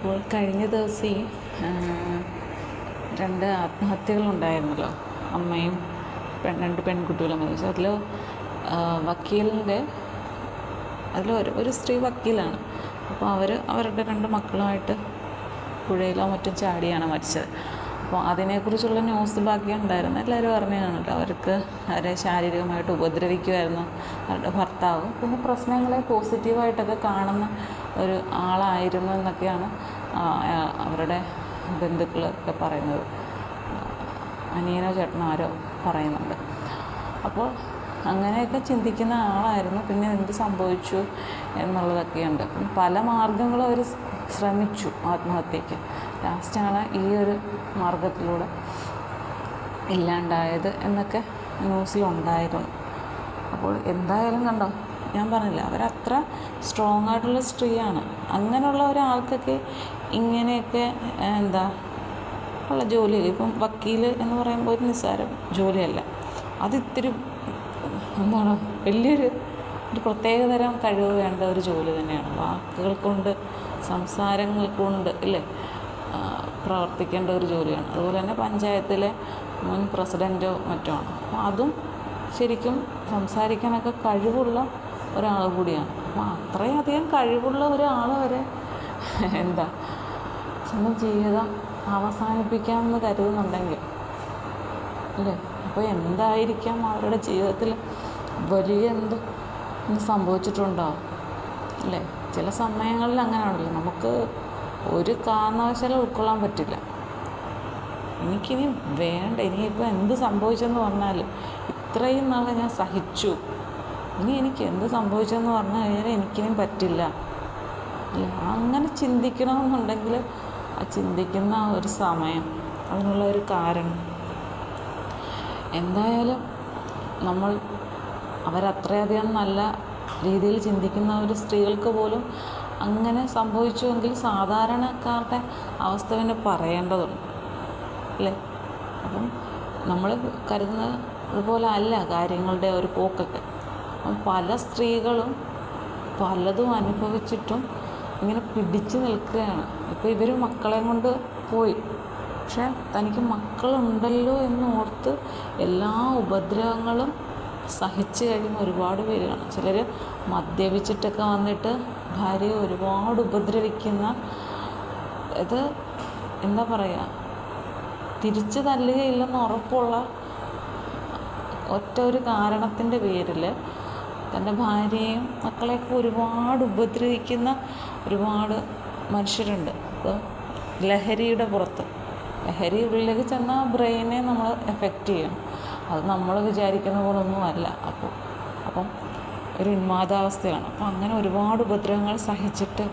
അപ്പോൾ കഴിഞ്ഞ ദിവസം ഈ രണ്ട് ആത്മഹത്യകളുണ്ടായിരുന്നല്ലോ. അമ്മയും രണ്ട് പെൺകുട്ടികളും മരിച്ചു. അതിൽ വക്കീലിന്റെ അതിൽ ഒരു ഒരു സ്ത്രീ വക്കീലാണ്. അപ്പോൾ അവർ അവരുടെ രണ്ട് മക്കളുമായിട്ട് പുഴയിലോ മറ്റും ചാടിയാണ് മരിച്ചത്. അപ്പോൾ അതിനെക്കുറിച്ചുള്ള ന്യൂസ് ബാക്കി ഉണ്ടായിരുന്നു. എല്ലാവരും അറിഞ്ഞു കേട്ടോ. അവർക്ക് അവരെ ശാരീരികമായിട്ട് ഉപദ്രവിക്കുമായിരുന്നു അവരുടെ ഭർത്താവ്. പിന്നെ പ്രശ്നങ്ങളെ പോസിറ്റീവായിട്ടൊക്കെ കാണുന്ന ഒരു ആളായിരുന്നു എന്നൊക്കെയാണ് അവരുടെ ബന്ധുക്കളൊക്കെ പറയുന്നത്. അനിയനോ ചേട്ടനോ ആരോ പറയുന്നുണ്ട്. അപ്പോൾ അങ്ങനെയൊക്കെ ചിന്തിക്കുന്ന ആളായിരുന്നു. പിന്നെ എന്ത് സംഭവിച്ചു എന്നുള്ളതൊക്കെയുണ്ട്. പല മാർഗങ്ങളും അവർ ശ്രമിച്ചു ലാസ്റ്റാണ് ഈ ഒരു മാർഗത്തിലൂടെ ഇല്ലാണ്ടായത് എന്നൊക്കെ ന്യൂസിലുണ്ടായിരുന്നു. അപ്പോൾ എന്തായാലും കണ്ടോ ഞാൻ പറഞ്ഞില്ല അവരത്ര സ്ട്രോങ് ആയിട്ടുള്ള സ്ത്രീയാണ്. അങ്ങനെയുള്ള ഒരാൾക്കൊക്കെ ഇങ്ങനെയൊക്കെ എന്താ ഉള്ള ജോലി ഇപ്പം വക്കീൽ എന്ന് പറയുമ്പോൾ ഒരു നിസ്സാരം ജോലിയല്ല. അത് ഇത്തിരി എന്താണ് വലിയൊരു ഒരു പ്രത്യേകതരം കഴിവ് വേണ്ട ഒരു ജോലി തന്നെയാണ്. വാക്കുകൾ കൊണ്ട് സംസാരങ്ങൾ കൊണ്ട് ഇല്ലേ? പ്രവർത്തിക്കേണ്ട ഒരു ജോലിയാണ്. അതുപോലെ തന്നെ പഞ്ചായത്തിലെ മുൻ പ്രസിഡന്റോ മറ്റോ ആണ്. അപ്പോൾ അതും ശരിക്കും സംസാരിക്കാനൊക്കെ കഴിവുള്ള ഒരാൾ കൂടിയാണ്. അപ്പോൾ അത്രയധികം കഴിവുള്ള ഒരാൾ വരെ എന്താ സ്വന്തം ജീവിതം അവസാനിപ്പിക്കാമെന്ന് കരുതുന്നുണ്ടെങ്കിൽ അല്ലേ? അപ്പോൾ എന്തായിരിക്കാം അവരുടെ ജീവിതത്തിൽ വലിയ എന്ത് സംഭവിച്ചിട്ടുണ്ടാവും അല്ലേ? ചില സമയങ്ങളിൽ അങ്ങനെ അങ്ങനെയാണല്ലോ. നമുക്ക് ഒരു കാരണവശാലും ഉൾക്കൊള്ളാൻ പറ്റില്ല. എനിക്കിനി വേണ്ട. ഇനിയിപ്പോൾ എന്ത് സംഭവിച്ചെന്ന് പറഞ്ഞാലും ഇത്രയും നാൾ ഞാൻ സഹിച്ചു. ഇനി എനിക്ക് എന്ത് സംഭവിച്ചെന്ന് പറഞ്ഞു കഴിഞ്ഞാൽ എനിക്കിനി പറ്റില്ല. അങ്ങനെ ചിന്തിക്കണമെന്നുണ്ടെങ്കിൽ ആ ചിന്തിക്കുന്ന ഒരു സമയം അതിനുള്ള ഒരു കാരണം. എന്തായാലും നമ്മൾ അവരത്രയധികം നല്ല രീതിയിൽ ചിന്തിക്കുന്ന ഒരു സ്ത്രീകൾക്ക് പോലും അങ്ങനെ സംഭവിച്ചുവെങ്കിൽ സാധാരണക്കാരുടെ അവസ്ഥ പിന്നെ പറയേണ്ടതുണ്ട്. അല്ലേ? അപ്പം നമ്മൾ കരുതുന്ന അതുപോലെ അല്ല കാര്യങ്ങളുടെ ഒരു പോക്കൊക്കെ. പല സ്ത്രീകളും പലതും അനുഭവിച്ചിട്ടും ഇങ്ങനെ പിടിച്ചു നിൽക്കുകയാണ്. ഇപ്പോൾ ഇവർ മക്കളെയും കൊണ്ട് പോയി. പക്ഷേ തനിക്ക് മക്കളുണ്ടല്ലോ എന്ന് ഓർത്ത് എല്ലാ ഉപദ്രവങ്ങളും സഹിച്ചു കഴിയുന്ന ഒരുപാട് പേരാണ്. ചിലർ മദ്യപിച്ചിട്ടൊക്കെ വന്നിട്ട് ഭാര്യയെ ഒരുപാട് ഉപദ്രവിക്കുന്ന ഇത് എന്താ പറയുക തിരിച്ചു തല്ലുകയില്ലെന്ന് ഉറപ്പുള്ള ഒറ്റ ഒരു കാരണത്തിന്റെ പേരിൽ തന്റെ ഭാര്യയും മക്കളെയൊക്കെ ഒരുപാട് ഉപദ്രവിക്കുന്ന ഒരുപാട് മനുഷ്യരുണ്ട്. അപ്പോൾ ലഹരിയുടെ പുറത്ത്. ലഹരി ഉള്ളിലേക്ക് ചെന്നാൽ ബ്രെയിനെ നമ്മൾ എഫക്റ്റ് ചെയ്യും. അത് നമ്മൾ വിചാരിക്കുന്ന പോലൊന്നും അല്ല. അപ്പോൾ അപ്പം ഒരു ഉന്മാദാവസ്ഥയാണ്. അപ്പം അങ്ങനെ ഒരുപാട് ഉപദ്രവങ്ങൾ സഹിച്ചിട്ട്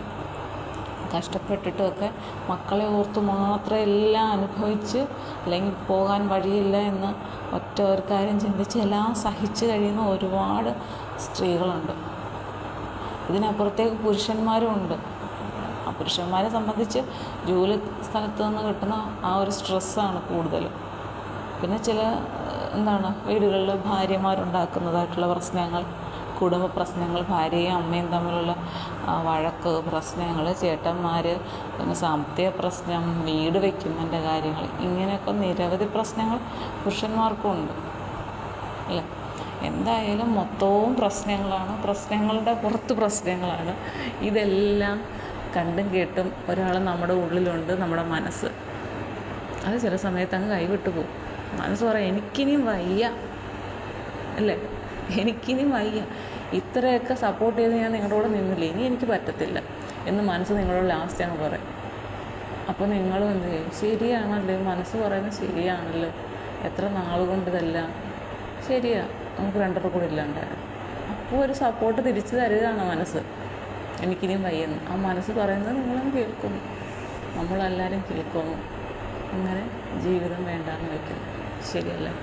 കഷ്ടപ്പെട്ടിട്ടുമൊക്കെ മക്കളെ ഓർത്ത് മാത്രം എല്ലാം അനുഭവിച്ച് അല്ലെങ്കിൽ പോകാൻ വഴിയില്ല എന്ന് ഒറ്റ ഒരു കാര്യം ചിന്തിച്ച് എല്ലാം സഹിച്ചു കഴിയുന്ന ഒരുപാട് സ്ത്രീകളുണ്ട്. ഇതിനപ്പുറത്തേക്ക് പുരുഷന്മാരും ഉണ്ട്. ആ പുരുഷന്മാരെ സംബന്ധിച്ച് ജോലി സ്ഥലത്ത് നിന്ന് കിട്ടുന്ന ആ ഒരു സ്ട്രെസ്സാണ് കൂടുതലും പിന്നെ ചില എന്താണ് വീടുകളിൽ ഭാര്യമാരുണ്ടാക്കുന്നതായിട്ടുള്ള പ്രശ്നങ്ങൾ കുടുംബ പ്രശ്നങ്ങൾ ഭാര്യയും അമ്മയും തമ്മിലുള്ള വഴക്ക് പ്രശ്നങ്ങൾ ചേട്ടന്മാർ പിന്നെ സാമ്പത്തിക പ്രശ്നം വീട് വയ്ക്കുന്നതിന്റെ കാര്യങ്ങൾ ഇങ്ങനെയൊക്കെ നിരവധി പ്രശ്നങ്ങൾ പുരുഷന്മാർക്കും ഉണ്ട് അല്ലേ? എന്തായാലും മൊത്തവും പ്രശ്നങ്ങളാണ്. പ്രശ്നങ്ങളുടെ പുറത്ത് പ്രശ്നങ്ങളാണ്. ഇതെല്ലാം കണ്ടും കേട്ടും ഒരാൾ നമ്മുടെ ഉള്ളിലുണ്ട് നമ്മുടെ മനസ്സ്. അത് ചില സമയത്ത് അങ്ങ് കൈവിട്ടു പോകും. മനസ്സ് പറയാം എനിക്കിനിയും വയ്യ. അല്ലേ? എനിക്കിനിയും വയ്യ. ഇത്രയൊക്കെ സപ്പോർട്ട് ചെയ്ത് ഞാൻ നിങ്ങളുടെ കൂടെ നിന്നില്ലേ. ഇനി എനിക്ക് പറ്റത്തില്ല എന്ന് മനസ്സ് നിങ്ങളോട് ലാസ്റ്റ് അങ്ങ് പറയും. അപ്പോൾ നിങ്ങളും എന്ത് ചെയ്യും? ശരിയാണല്ലോ. മനസ്സ് പറയുന്നത് ശരിയാണല്ലോ. എത്ര നാൾ കൊണ്ട് ഇതെല്ലാം. ശരിയാ. നമുക്ക് രണ്ടര കൂടെ ഇല്ലാണ്ടായിരുന്നു അപ്പോൾ ഒരു സപ്പോർട്ട് തിരിച്ചു തരികയാണ് മനസ്സ്. എനിക്കിനിയും വയ്യെന്ന്. ആ മനസ്സ് പറയുന്നത് നിങ്ങളും കേൾക്കുന്നു നമ്മളെല്ലാവരും കേൾക്കുന്നു അങ്ങനെ ജീവിതം വേണ്ടാന്ന് വയ്ക്കുന്നു. ശരിയല്ലേ?